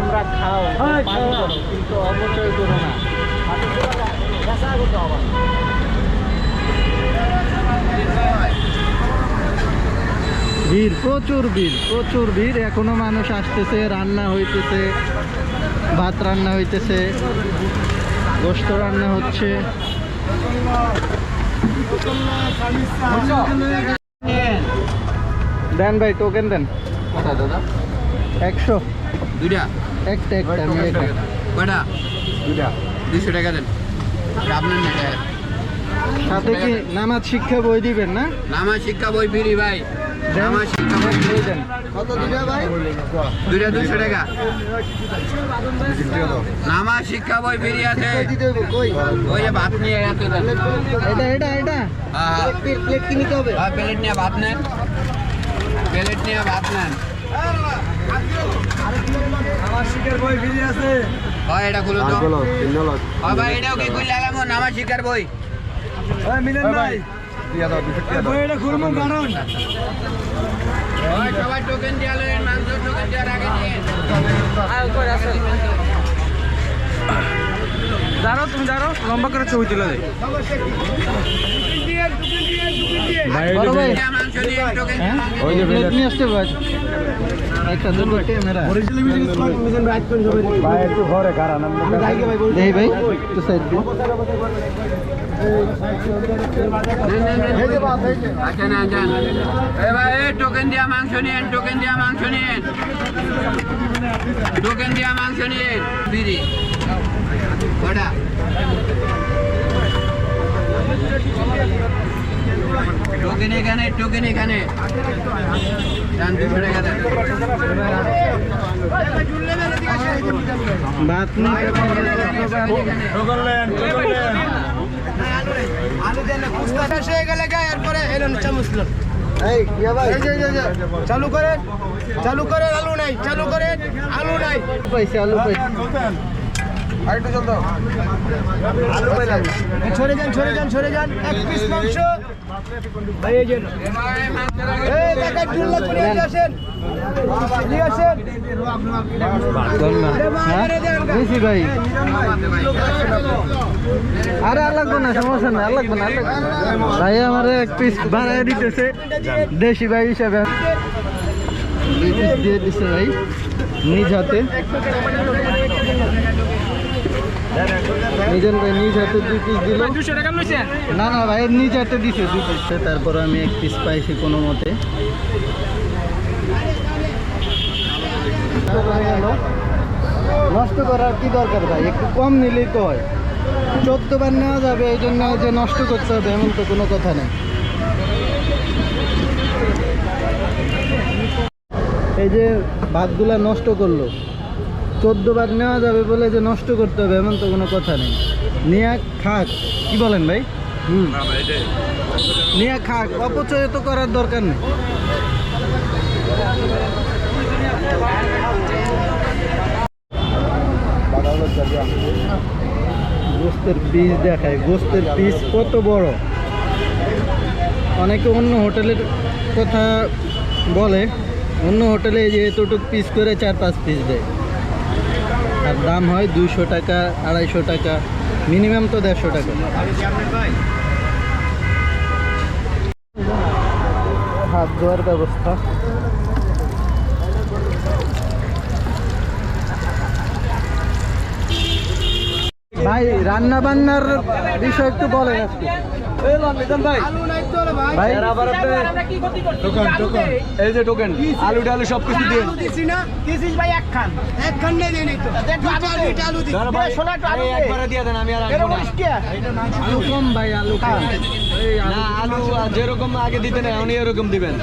তোমরা খাও হ্যাঁ, কিন্তু অপচয় করো না। ভিড় প্রচুর ভিড় প্রচুর ভিড়। এখনও মানুষ আসতেছে রান্না হইতেছে ভাত রান্না হইতেছে গোস্ত রান্না হচ্ছে। দেন ভাই টোকেন দেন। কোথায় দাদা? একশো। দুইটা? একটা একটা আমি একটা। কয়টা? দুটা দুইশো টাকা দেন। আপনার না এটা। সাথে কি নামাজ শিক্ষা বই দিবেন না? নামা শিক্ষা বই ফিরি ভাই। নামা শিক্ষা বই ফিরি। দেন। কত দিবে ভাই? দুইটা দুইশো টাকা। নামা শিক্ষা বই ফিরি আছে। ওই যে ভাত নিয়ে দেন এটা এটা এটা। হ্যাঁ প্লেট কি নিতে হবে হ্যাঁ প্লেট নিয়ে ভাত নেন। প্লেট নিয়ে ভাত নেন। হয় এটা খুলো তো হয় ভাই এটাও কি খুললে আলাম নামা শিক্ষার বই। সবাই টোকেন দিয়ে আলেন মাংস টোকেন দেওয়ার আগে নিয়ে। দাঁড়াও তুমি দাঁড়াও লম্বা করে ছবি তুলে দেয় ভাই মাংস নিয়ে। প্লেট নিয়ে আসতে ভাই একটা দুটো ক্যামেরা দেই ভাই। একটু সাইড দিন। নেন, নেন, নেন। আচ্ছা নেন যান এ ভাই এই টোকেন দিয়া মাংস নিয়েন টোকেন দিয়া মাংস নিয়েন। টোকেন দিয়া মাংস নিয়েন বিড়ি কটা টোকেন এখানে টোকেন এখানে। চালু করেন চালু করেন আলু নাই চালু করেন আলু নাই। পাইছে আলু পাইছে সরে যান সরে যান সরে যান। এক পিস মাংস। ভাই এই যে এ ভাই, মাংস রাখেন। এই টাকা জুল্লা করে নিয়ে আসেন। নিয়ে আসেন। ভাই। আরে আর লাগবে না সমস্যা না আর আর লাগবে না। ভাই আমার এক পিস বাড়াই দিতেছে। দেশি ভাই হিসাবে। দিয়ে দিছে ভাই নিজ হাতে। নিজন ভাই নিজ হাতে দুই পিস দিল। না না ভাই নিজ হাতে দিছে দুই পিস তারপর আমি এক পিস পাইছি কোনো মতে। নষ্ট করার কি দরকার ভাই? একটু কম নিলেই তো হয়। চোদ্দ বার নেওয়া যাবে এই জন্য যে নষ্ট করতে হবে এমন তো কোনো কথা নেই। এই যে ভাতগুলা নষ্ট করল। চোদ্দ বার নেওয়া যাবে বলে যে নষ্ট করতে হবে এমন তো কোনো কথা নেই। নিয়ে খাক। কি বলেন ভাই? হুম। নিয়ে খাক। অপচয় তো করার দরকার নেই। গোস্তের পিস দেখায় গোস্তের পিস কত বড়? অনেকে অন্য হোটেলের কথা বলে অন্য হোটেলে যে এতটুক পিস করে চার পাঁচ পিস দেয়। আর দাম হয় দুইশো টাকা আড়াইশো টাকা মিনিমাম তো দেড়শো টাকা। হাত ধোয়ার ব্যবস্থা। ভাই রান্না বান্নার বিষয় একটু বলেন আজকে। আলু নাই তো রে ভাই। ভাই এই যে টোকেন আলু ডালু সব কিছু দিয়ে। দিছি না। দিছিস ভাই এক খান। এক খান নেই দেই তো। আলু দিছি। সোনা তো আলু একবারে দিয়ে দেন আমি আর আলু আলু কম ভাই আলু কম। আলু না আলু যেরকম আগে দিতেন এমনি এরকম দিবেন।